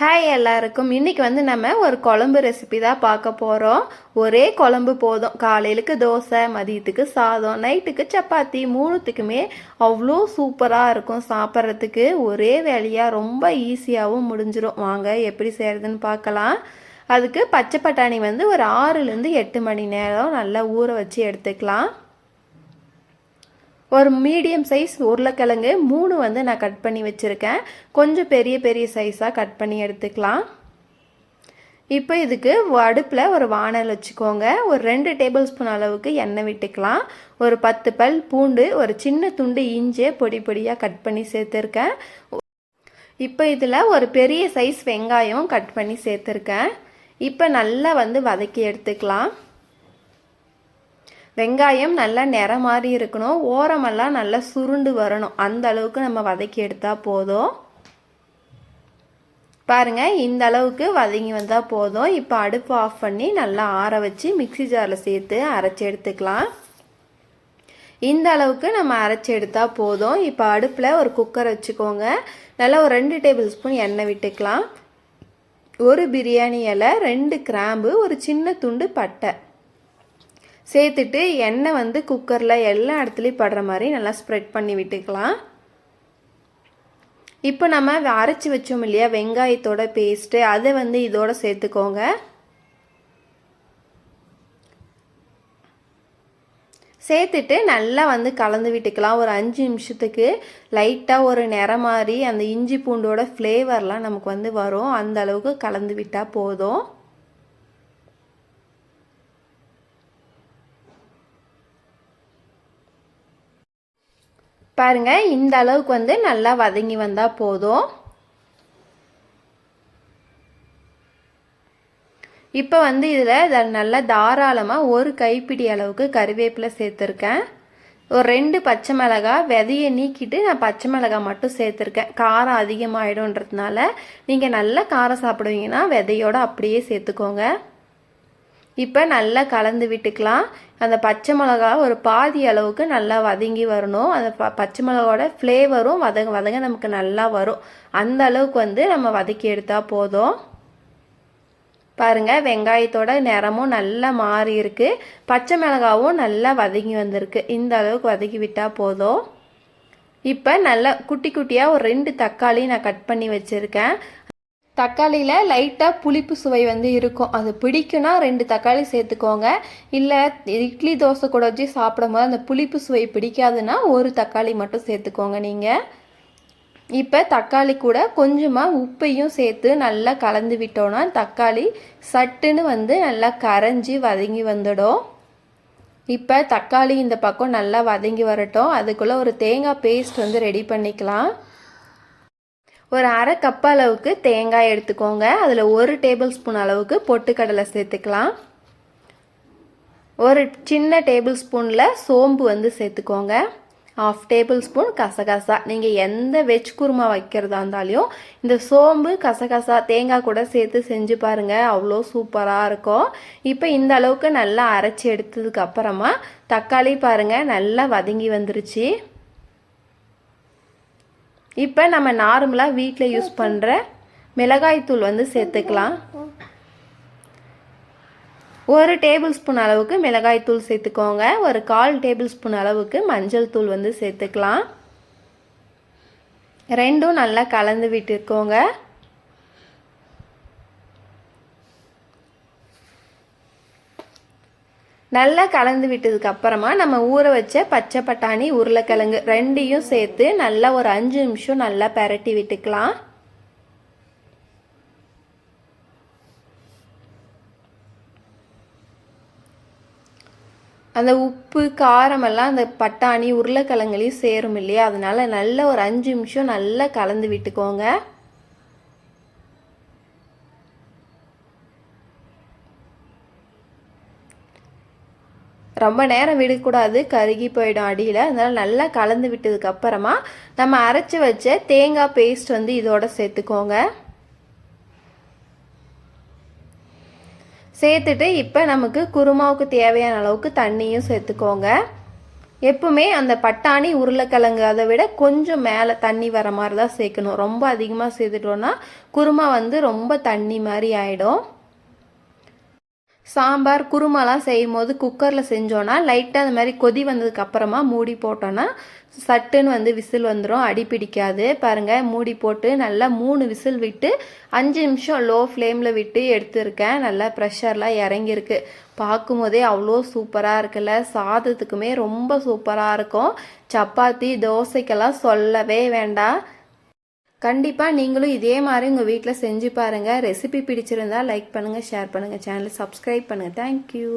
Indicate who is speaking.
Speaker 1: Hi எல்லாருக்கும். இன்றைக்கி வந்து நம்ம ஒரு குழம்பு ரெசிபி தான் பார்க்க போகிறோம் ஒரே குழம்பு போதும். காலையிலுக்கு தோசை மதியத்துக்கு சாதம் நைட்டுக்கு சப்பாத்தி மூணுத்துக்குமே அவ்வளோ சூப்பராக இருக்கும் சாப்பிட்றதுக்கு. ஒரே வேலையாக ரொம்ப ஈஸியாகவும் முடிஞ்சிடும் வாங்க எப்படி செய்கிறதுன்னு பார்க்கலாம். அதுக்கு பச்சை பட்டாணி வந்து ஒரு ஆறுலேருந்து எட்டு மணி நேரம் நல்லா ஊற வச்சு எடுத்துக்கலாம். ஒரு மீடியம் சைஸ் உருளைக்கிழங்கு மூணு வந்து நான் கட் பண்ணி வச்சுருக்கேன். கொஞ்சம் பெரிய பெரிய சைஸாக கட் பண்ணி எடுத்துக்கலாம். இப்போ இதுக்கு அடுப்பில் ஒரு வானல் வச்சுக்கோங்க. ஒரு ரெண்டு டேபிள் ஸ்பூன் அளவுக்கு எண்ணெய் விட்டுக்கலாம். ஒரு பத்து பல் பூண்டு ஒரு சின்ன துண்டு இஞ்சி பொடி பொடியாக கட் பண்ணி சேர்த்துருக்கேன். இப்போ இதில் ஒரு பெரிய சைஸ் வெங்காயம் கட் பண்ணி சேர்த்துருக்கேன். இப்போ நல்லா வந்து வதக்கி எடுத்துக்கலாம். வெங்காயம் நல்லா நிற மாதிரி இருக்கணும். ஓரமெல்லாம் நல்லா சுருண்டு வரணும். அந்த அளவுக்கு நம்ம வதக்கி எடுத்தால் போதும். பாருங்கள் இந்த அளவுக்கு வதங்கி வந்தால் போதும். இப்போ அடுப்பு ஆஃப் பண்ணி நல்லா ஆற வச்சு மிக்சி ஜாரில் சேர்த்து அரைச்சி எடுத்துக்கலாம். இந்த அளவுக்கு நம்ம அரைச்சி எடுத்தால் போதும். இப்போ அடுப்பில் ஒரு குக்கர் வச்சுக்கோங்க. நல்லா ஒரு ரெண்டு டேபிள் ஸ்பூன் எண்ணெய் விட்டுக்கலாம். ஒரு பிரியாணி இலை ரெண்டு கிராம்பு ஒரு சின்ன துண்டு பட்டை. சேர்த்துட்டு எண்ணெய் வந்து குக்கரில் எல்லா இடத்துலையும் படுற மாதிரி நல்லா ஸ்ப்ரெட் பண்ணி விட்டுக்கலாம். இப்போ நம்ம அரைச்சி வச்சோம் இல்லையா வெங்காயத்தோட பேஸ்ட்டு அதை வந்து இதோட சேர்த்துக்கோங்க. சேர்த்துட்டு நல்லா வந்து கலந்து விட்டுக்கலாம். ஒரு அஞ்சு நிமிஷத்துக்கு லைட்டாக ஒரு நிறம் மாதிரி அந்த இஞ்சி பூண்டோட ஃப்ளேவர்லாம் நமக்கு வந்து வரும். அந்த அளவுக்கு கலந்து விட்டால் போதும். பாருங்கள் இந்த அளவுக்கு வந்து நல்லா வதங்கி வந்தால் போதும். இப்போ வந்து இதில் நல்லா தாராளமாக ஒரு கைப்பிடி அளவுக்கு கருவேப்பிலை சேர்த்துருக்கேன். ஒரு ரெண்டு பச்சை மிளகா விதையை நீக்கிட்டு நான் பச்சை மிளகாய் மட்டும் சேர்த்துருக்கேன். காரம் அதிகமாகிடும்ன்றதுனால நீங்கள் நல்லா காரம் சாப்பிடுவீங்கன்னா விதையோடு அப்படியே சேர்த்துக்கோங்க. இப்போ நல்லா கலந்து விட்டுக்கலாம். அந்த பச்சை மிளகா ஒரு பாதி அளவுக்கு நல்லா வதங்கி வரணும். அந்த ப பச்சை மிளகாவோட ஃப்ளேவரும் வதங்க வதங்க நமக்கு நல்லா வரும். அந்த அளவுக்கு வந்து நம்ம வதக்கி எடுத்தால் போதும். பாருங்கள் வெங்காயத்தோட நிறமும் நல்லா மாறி இருக்கு. பச்சை மிளகாவும் நல்லா வதங்கி வந்திருக்கு. இந்த அளவுக்கு வதக்கி விட்டால் போதும். இப்போ நல்லா குட்டி குட்டியாக ஒரு ரெண்டு தக்காளி நான் கட் பண்ணி வச்சுருக்கேன். தக்காளியில் லைட்டாக புளிப்பு சுவை வந்து இருக்கும். அது பிடிக்குன்னா ரெண்டு தக்காளி சேர்த்துக்கோங்க. இல்லை இட்லி தோசை கூட வச்சு சாப்பிடும்போது அந்த புளிப்பு சுவை பிடிக்காதுன்னா ஒரு தக்காளி மட்டும் சேர்த்துக்கோங்க நீங்கள் இப்போ தக்காளி கூட கொஞ்சமாக உப்பையும் சேர்த்து நல்லா கலந்து விட்டோன்னா தக்காளி சட்டுன்னு வந்து நல்லா கரைஞ்சி வதங்கி வந்துடும். இப்போ தக்காளி இந்த பக்கம் நல்லா வதங்கி வரட்டும். அதுக்குள்ளே ஒரு தேங்காய் பேஸ்ட் வந்து ரெடி பண்ணிக்கலாம். ஒரு அரை கப் அளவுக்கு தேங்காய் எடுத்துக்கோங்க. அதில் ஒரு டேபிள் ஸ்பூன் அளவுக்கு பொட்டுக்கடலை சேர்த்துக்கலாம். ஒரு சின்ன டேபிள் ஸ்பூனில் சோம்பு வந்து சேர்த்துக்கோங்க. ஆஃப் டேபிள் ஸ்பூன் கசகசா. நீங்கள் எந்த வெஜ் குருமா வைக்கிறதா இருந்தாலையும் இந்த சோம்பு கசகசா தேங்காய் கூட சேர்த்து செஞ்சு பாருங்கள் அவ்வளோ சூப்பராக இருக்கும். இப்போ இந்த அளவுக்கு நல்லா அரைச்சி எடுத்ததுக்கு அப்புறமா தக்காளி பாருங்கள் நல்லா வதங்கி வந்துருச்சு. இப்போ நம்ம நார்மலாக வீட்டில் யூஸ் பண்ணுற மிளகாய்த்தூள் வந்து சேர்த்துக்கலாம். ஒரு டேபிள் ஸ்பூன் அளவுக்கு மிளகாய்த்தூள் சேர்த்துக்கோங்க. ஒரு கால் டேபிள் ஸ்பூன் அளவுக்கு மஞ்சள் தூள் வந்து சேர்த்துக்கலாம். ரெண்டும் நல்லா கலந்து விட்டுருக்கோங்க நல்லா கலந்து விட்டதுக்கு அப்புறமா நம்ம ஊற வச்ச பச்சை பட்டாணி உருளைக்கிழங்கு ரெண்டையும் சேர்த்து நல்லா ஒரு அஞ்சு நிமிஷம் நல்லா பரட்டி விட்டுக்கலாம். அந்த உப்பு காரமெல்லாம் அந்த பட்டாணி உருளைக்கிழங்குலேயும் சேரும் இல்லையா? அதனால நல்ல ஒரு அஞ்சு நிமிஷம் நல்லா கலந்து விட்டுக்கோங்க. ரொம்ப நேரம் விடக்கூடாது. கருகி போயிடும் அடியில். அதனால் நல்லா கலந்து விட்டதுக்கப்புறமா நம்ம அரைச்சி வச்ச தேங்காய் பேஸ்ட் வந்து இதோட சேர்த்துக்கோங்க. சேர்த்துட்டு இப்போ நமக்கு குருமாவுக்கு தேவையான அளவுக்கு தண்ணியும் சேர்த்துக்கோங்க. எப்பவுமே அந்த பட்டாணி உருளைக்கிழங்கு அதை விட கொஞ்சம் மேலே தண்ணி வர மாதிரி தான் சேர்க்கணும். ரொம்ப அதிகமாக சேர்த்துட்டோன்னா குருமா வந்து ரொம்ப தண்ணி மாதிரி ஆகிடும் சாம்பார் குருமாலாம் செய்யும் போது குக்கரில் செஞ்சோன்னா லைட்டாக அந்த மாதிரி கொதி வந்ததுக்கு அப்புறமா மூடி போட்டோன்னா சட்டுன்னு வந்து விசில் வந்துடும் அடி பிடிக்காது. பாருங்கள் மூடி போட்டு நல்லா மூணு விசில் விட்டு அஞ்சு நிமிஷம் லோ ஃப்ளேமில் விட்டு எடுத்துருக்கேன். நல்லா ப்ரெஷர்லாம் இறங்கியிருக்கு. பார்க்கும் போதே அவ்வளோ சூப்பராக இருக்குல்ல? சாதத்துக்குமே ரொம்ப சூப்பராக இருக்கும். சப்பாத்தி தோசைக்கெல்லாம் சொல்லவே வேண்டாம். கண்டிப்பாக நீங்களும் இதே மாதிரி உங்கள் வீட்டில் செஞ்சு பாருங்கள் ரெசிபி பிடிச்சிருந்தா லைக் பண்ணுங்கள் ஷேர் பண்ணுங்கள் சேனலை சப்ஸ்கிரைப் பண்ணுங்கள் தேங்க்யூ